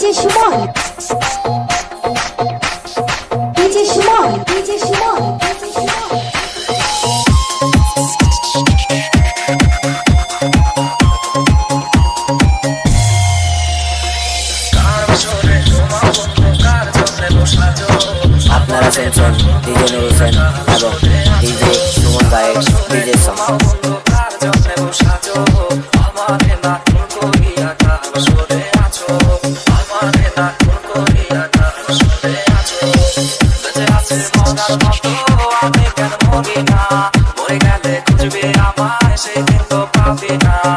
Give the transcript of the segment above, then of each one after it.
DJ Shimon. DJ Shimon. DJ Shimon. আপনারা শুনছেন DJ Nur Hossain এবং DJ Sumon গায়েক DJ song DJ Shimon.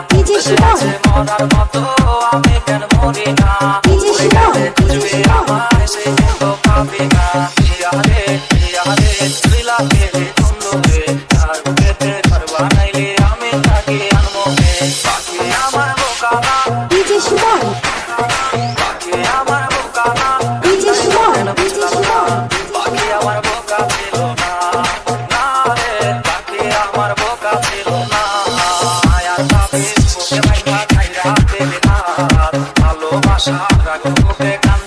DJ Shimon. DJ Shimon. DJ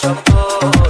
Shop oh,